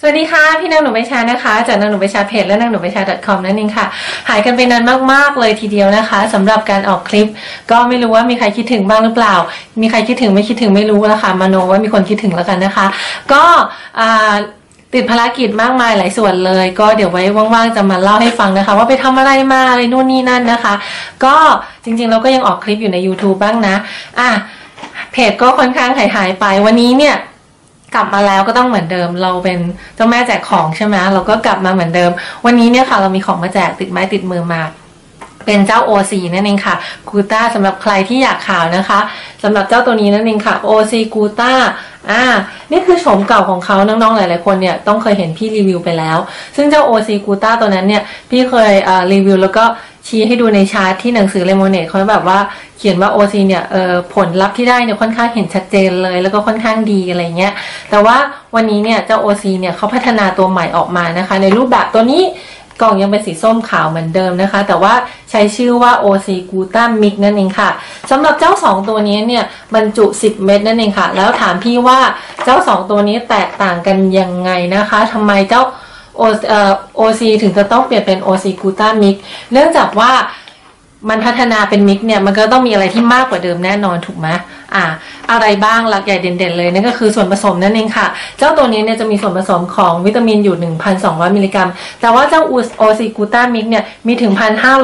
สวัสดีค่ะ พี่นางหนูใบชานะคะ จากนางหนูใบชาเพจและนางหนูใบชา .com นั่นเองค่ะ หายกันไปนานมากๆเลยทีเดียวนะคะสำหรับการออกคลิป ก็ไม่รู้ว่ามีใครคิดถึงบ้างหรือเปล่า มีใครคิดถึงไม่คิดถึงไม่รู้แล้วค่ะมาโนว่ามีคนคิดถึงแล้วกันนะคะ ก็ติดภารกิจมากมายหลายส่วนเลย ก็เดี๋ยวไว้ว่างๆจะมาเล่าให้ฟังนะคะ ว่าไปทำอะไรมาอะไรนู่นนี่นั่นนะคะ ก็จริงๆเราก็ยังออกคลิปอยู่ใน YouTube บ้างนะอะเพจก็ค่อนข้างหายหายไปวันนี้เนี่ย กลับมาแล้วก็ต้องเหมือนเดิม เราเป็นเจ้าแม่แจกของใช่ไหมเราก็กลับมาเหมือนเดิม วันนี้เนี่ยค่ะเรามีของมาแจกติดไม้ติดมือมา เป็นเจ้า OC นั่นเองค่ะกูต้าสำหรับใครที่อยากข่าวนะคะสำหรับเจ้าตัวนี้นั่นเองค่ะ OC กูต้าอ่า นี่คือโฉมเก่าของเขาน้องๆ หลายๆ คนเนี่ยต้องเคยเห็นพี่รีวิวไปแล้ว ซึ่งเจ้า OC กูต้าตัวนั้นเนี่ยพี่เคยรีวิวแล้วก็ ชี้ให้ดูในชาร์ตที่หนังสือเลมอนเนตเขาแบบว่าเขียนว่า OC เนี่ยเออผลลัพธ์ที่ได้เนี่ยค่อนข้างเห็นชัดเจนเลย แล้วก็ค่อนข้างดีอะไรเงี้ยแต่ว่าวันนี้เนี่ยเจ้า OC เนี่ยเขาพัฒนาตัวใหม่ออกมานะคะ ในรูปแบบตัวนี้กล่องยังเป็นสีส้มขาวเหมือนเดิมนะคะ แต่ว่าใช้ชื่อว่า OC g u t a Mix นั่นเองค่ะสำหรับเจ้า 2 ตัวนี้เนี่ยบรรจุ 10 เม็ดนั่นเองค่ะ แล้วถามพี่ว่าเจ้า 2 ตัวนี้แตกต่างกันยังไงนะคะทำไมเจ้า O เอ่อ OC ถึงจะต้องเปลี่ยนเป็น OC g u t a Mix เนื่องจากว่ามันพัฒนาเป็นมิกเนี่ยมันก็ต้องมีอะไรที่มากกว่าเดิมแน่นอนถูกไหมอ่า อะไรบ้างหลักใหญ่เด่นๆเลยนั่นก็คือส่วนผสมนั่นเองค่ะ เจ้าตัวนี้เนี่ยจะมีส่วนผสมของวิตามินอยู่ 1,200 มิลลิกรัม แต่ว่าเจ้าโอซิกูต้ามิกเนี่ยมีถึง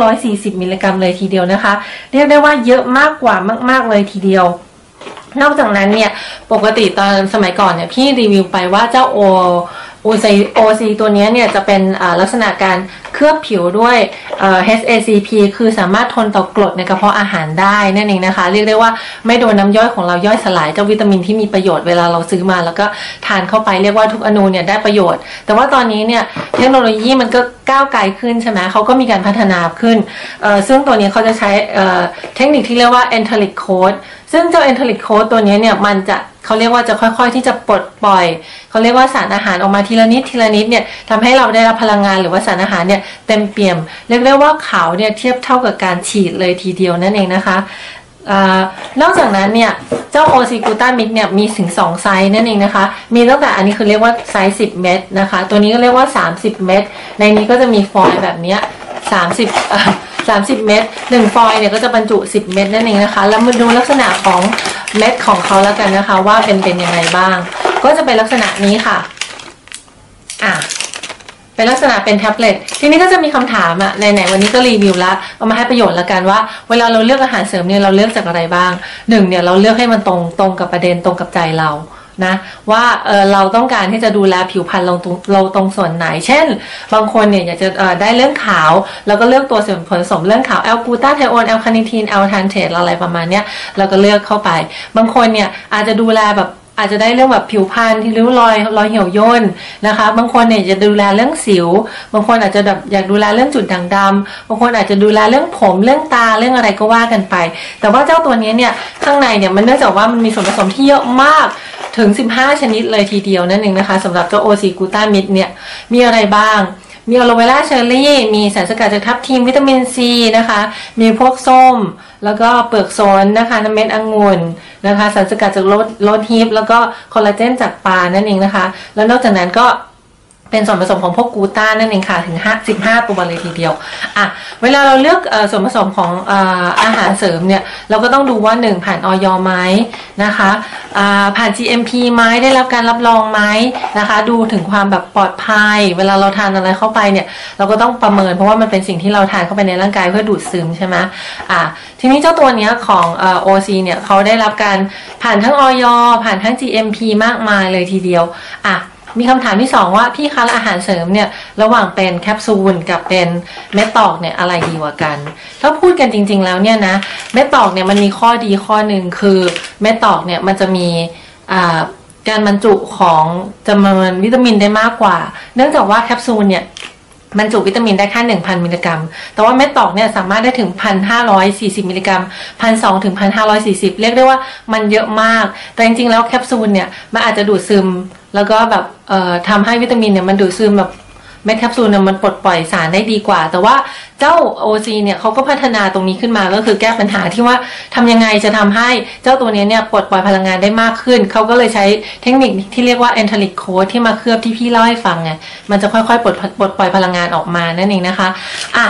1,540 มิลลิกรัมเลยทีเดียวนะคะ เรียกได้ว่าเยอะมากกว่ามาก ๆเลยทีเดียวนอกจากนั้นเนี่ยปกติตอนสมัยก่อนเนี่ยพี่รีวิวไปว่าเจ้าโอ โอซีโอซีตัวนี้เนี่ยจะเป็นลักษณะการเคลือบผิวด้วย HACP คือสามารถทนต่อกรดในกระเพาะอาหารได้นั่นเองนะคะ เรียกได้ว่าไม่โดนน้ำย่อยของเราย่อยสลายเจ้าวิตามินที่มีประโยชน์เวลาเราซื้อมา แล้วก็ทานเข้าไปเรียกว่าทุกอนูเนี่ยได้ประโยชน์ แต่ว่าตอนนี้เนี่ยเทคโนโลยีมันก็ก้าวไกลขึ้นใช่ไหมเขาก็มีการพัฒนาขึ้น ซึ่งตัวนี้เขาจะใช้เอ่อเทคนิคที่เรียกว่า enteric code ซึ่งเจ้า enteric code ตัวนี้เนี่ยมันจะ เขาเรียกว่าจะค่อยๆที่จะปลดปล่อย เขาเรียกว่าสารอาหารออกมาทีละนิดทีละนิดเนี่ยทำให้เราได้รับพลังงานหรือว่าสารอาหารเนี่ยเต็มเปี่ยม เรียกได้ว่าขาวเนี่ยเทียบเท่ากับการฉีดเลยทีเดียวนั่นเองนะคะอนอกจากนั้นเนี่ย เจ้าโอซิกูต้ามิกเนี่ยมีถึง 2 ไซส์นั่นเองนะคะ มีตั้งแต่อันนี้คือเรียกว่าไซส์ 10 เม็ดนะคะ ตัวนี้ก็เรียกว่า 30 เม็ดในนี้ก็จะมีฟอยล์แบบนี้30 30 เม็ด1ฟอยล์เนี่ยก็จะบรรจุ 10 เม็ดนั่นเองนะคะ แล้วมาดูลักษณะของ เม็ดของเขาแล้วกันนะคะ ว่าเป็นเป็นยังไงบ้าง ก็จะเป็นลักษณะนี้ค่ะ อะเป็นลักษณะเป็นแท็บเล็ตทีนี้ก็จะมีคำถามอะไหนๆวันนี้ก็รีวิวละเอามาให้ประโยชน์ละกันว่า เวลาเราเลือกอาหารเสริมเนี่ยเราเลือกจากอะไรบ้างหนึ่งเนี่ยเราเลือกให้มันตรงตรงกับประเด็นตรงกับใจเรา นะว่าเเราต้องการที่จะดูแลผิวพรรณเราตรงเราตรงส่วนไหน เช่น บางคนเนี่ยอยากจะได้เรื่องขาว แล้วก็เลือกตัวส่วนผสมเรื่องขาวแอลกูตาไทโอนแอลคาเนิทีนแอลทานเทสอะไรประมาณเนี้ยเราก็เลือกเข้าไป บางคนเนี่ยอาจจะดูแลแบบอาจจะได้เรื่องแบบผิวพรรณที่ริ้วรอยรอยเหี่ยวย่นนะคะ บางคนเนี่ยจะดูแลเรื่องสิว บางคนอาจจะแบบอยากดูแลเรื่องจุดด่างดำบางคนอาจจะดูแลเรื่องผมเรื่องตาเรื่องอะไรก็ว่ากันไป แต่ว่าเจ้าตัวนี้เนี่ยข้างในเนี่ยมันเนื่องจากว่ามันมีส่วนผสมที่เยอะมาก ถึง 15 ชนิดเลยทีเดียวนั่นเองนะคะสำหรับเจ้าโอซีกูต้ามิดเนี่ยมีอะไรบ้าง มีอะโลเวราเชอร์รี่ มีสารสกัดจากทับทิมวิตามินซีนะคะ มีพวกส้ม แล้วก็เปลือกโซนนะคะน้ำเม็ดองุ่นนะคะ สารสกัดจากรสรสฮิปแล้วก็คอลลาเจนจากปลานั่นเองนะคะ แล้วนอกจากนั้นก็ เป็นส่วนผสมของพวกกูต้านั่นเองค่ะถึง5 15ตัวเลยทีเดียวอะเวลาเราเลือกอส่วนผสมของอาอาหารเสริมเนี่ยเราก็ต้องดูว่า 1 ผ่านออยไหมนะคะผ่าน GMP ไหมได้รับการรับรองไหมนะคะ ดูถึงความแบบปลอดภัย เวลาเราทานอะไรเข้าไปเนี่ยเราก็ต้องประเมินเพราะว่ามันเป็นสิ่งที่เราทานเข้าไปในร่างกายเพื่อดูดซึมใช่ไหมอะทีนี้เจ้าตัวเนี้ยของเอ่อ OC เนี่ยเขาได้รับการผ่านทั้งออยผ่านทั้ง GMP มากมายเลยทีเดียวอะ มีคำถามที่สองว่าพี่คะแล้วอาหารเสริมเนี่ยระหว่างเป็นแคปซูลกับเป็นเม็ดตอกเนี่ยอะไรดีกว่ากันถ้าพูดกันจริง ๆ แล้วเนี่ยนะเม็ดตอกเนี่ยมันมีข้อดีข้อหนึ่งคือเม็ดตอกเนี่ยมันจะมีการบรรจุของจำนวนวิตามินได้มากกว่า เนื่องจากว่าแคปซูลเนี่ย บรรจุวิตามินได้แค่1,000 มิลลิกรัม แต่ว่าเม็ดตอกเนี่ยสามารถได้ถึง 1,540 มิลลิกรัม 1,200 ถึง 1,540 เรียกได้ว่ามันเยอะมาก แต่จริงๆ แล้วแคปซูลเนี่ย มันอาจจะดูดซึม แล้วก็แบบเอ่อทำให้วิตามินเนี่ยมันดูดซึมแบบ เม็ดแคปซูลเนี่ยมันปลดปล่อยสารได้ดีกว่า แต่ว่าเจ้า OC เนี่ยเขาก็พัฒนาตรงนี้ขึ้นมาก็คือแก้ปัญหาที่ว่าทำยังไงจะทำให้เจ้าตัวนี้เนี่ยปลดปล่อยพลังงานได้มากขึ้น เขาก็เลยใช้เทคนิคที่เรียกว่า enteric coat ที่มาเคลือบที่พี่เล่าให้ฟังไงมันจะค่อยๆปลดปลดปล่อยพลังงานออกมานั่นเองนะคะอะ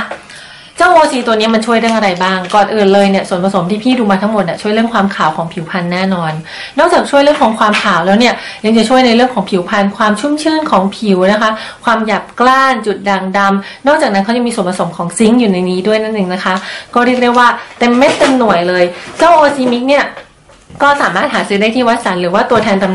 เจ้า OC ตัวนี้มันช่วยเรื่องอะไรบ้าง ก่อนอื่นเลยเนี่ยส่วนผสมที่พี่ดูมาทั้งหมดอะช่วยเรื่องความขาวของผิวพรรณแน่นอน นอกจากช่วยเรื่องของความขาวแล้วเนี่ยยังจะช่วยในเรื่องของผิวพรรณความชุ่มชื่นของผิวนะคะ ความหยาบกร้านจุดด่างดำนอกจากนั้นเขายังมีส่วนผสมของซิงค์อยู่ในนี้ด้วยนั่นเองนะคะ ก็เรียกได้ว่าเต็มเม็ดเต็มหน่วยเลย เจ้า OC Mix เนี่ยก็สามารถหาซื้อได้ที่วัดสันหรือว่าตัวแทนจำหน่า